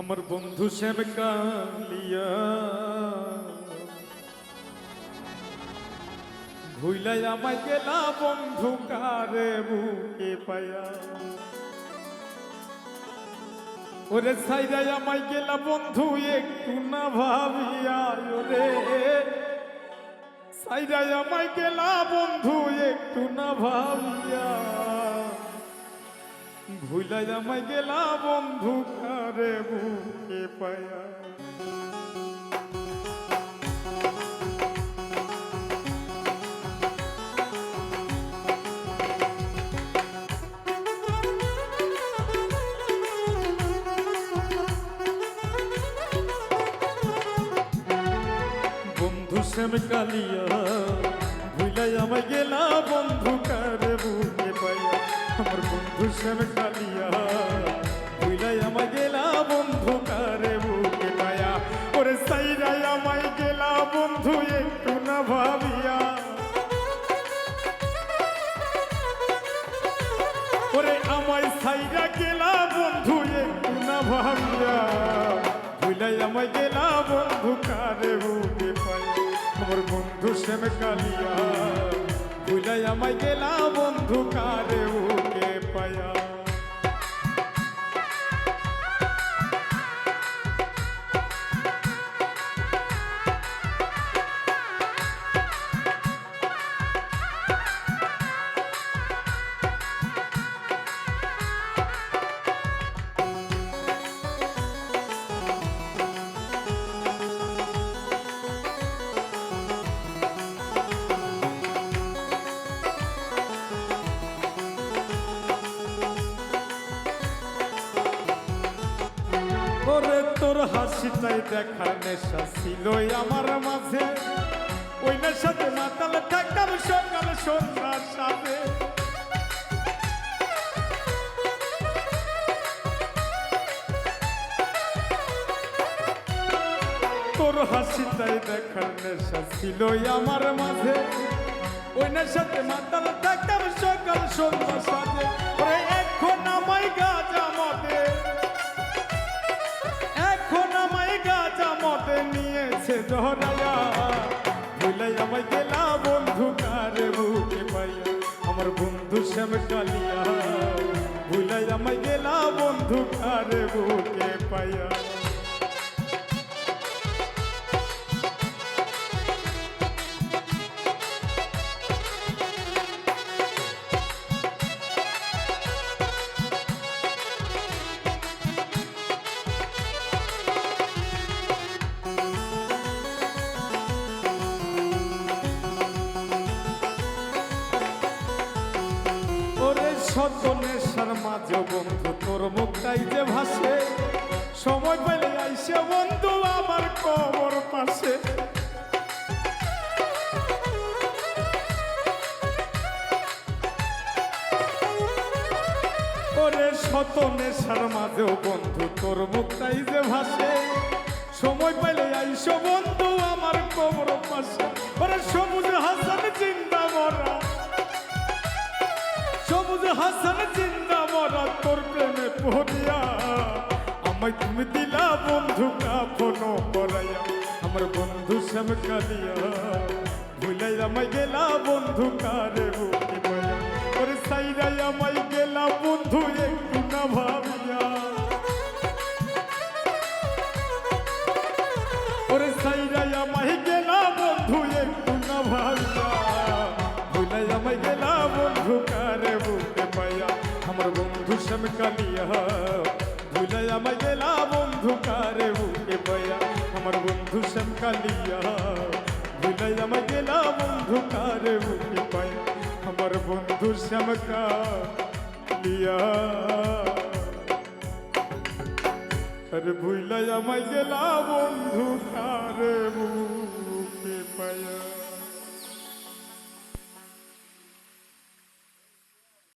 আমার বন্ধু শ্যাম কালিয়া। ভুইলাই আমায় গেলা বন্ধু কারে বুকে পায়া। ওরে সাইরাই আমায় গেলা বন্ধু একটু না ভাবিয়া, ওরে। সাইরাই আমায় গেলা বন্ধু একটু না ভাবিয়া। ভুলাই আমায় গেলা বন্ধু কারে বুকে পায়া। বন্ধু শ্যাম কালিয়া, ভুলাই আমায় গেলা বন্ধু কারে বন্ধু কালিয়া। ভুলাই আমায় গেলা বন্ধু কারে বুকে পায়া। ওরে সাইরাই আমায় গেলা বন্ধু, একটু না ভাবিয়া। ওরে আমায় সাইরা গেলা বন্ধু, একটু না ভাবিয়া। ভুলাই আমায় গেলা বন্ধু কারে বুকে পাই আমার বন্ধু শ্যাম কালিয়া। ভুলাই আমায় গেলা বন্ধু কারে বুকে তোর হাসিটাই দেখার নেশা ছিল আমার মাঝে। ওই নেশাতে মাতাল থাকতাম সকাল সন্ধ্যার সাথে। তোর হাসিটাই দেখার নেশা ছিল আমার মাঝে। ওই নেশাতে মাতাল থাকতাম সকাল সন্ধ্যার সাথে। এখন আমায় গাজা জহরায়া ভুলাই আমায় গেলা বন্ধু কারে বুকে পাইয়া। আমার বন্ধু শ্যাম কালিয়া। শত নেশার মাঝে বন্ধু, তোর মুখটাই যে ভাসে। সময় পেলে আইসে বন্ধু আমার কবর পাশে। ওরে শত নেশার মাঝেও বন্ধু, তোর মুখটাই যে ভাসে। সময় পেলে আইসো বন্ধু আমার কবর পাশে। হাসান জিন্দা মরা তোর প্রেমে পড়িয়া। আমায় তুমি দিলা বন্ধু কাফন করাইয়া। আমার বন্ধু শ্যাম কালিয়া ভুলাই আমায় গেলা বন্ধু কারে বুকে ওরে সাইরাই আমায় গেলা বন্ধু আমার বন্ধু শ্যাম কালিয়া ভুলাই আমায় গেলা বন্ধু কারে বুকে পাইয়া আমার বন্ধু শ্যাম কালিয়া ভুলাই আমায় গেলা বন্ধু কারে বুকে পাইয়া আমার বন্ধু শ্যাম কালিয়া আরে আমায় গেলা বন্ধু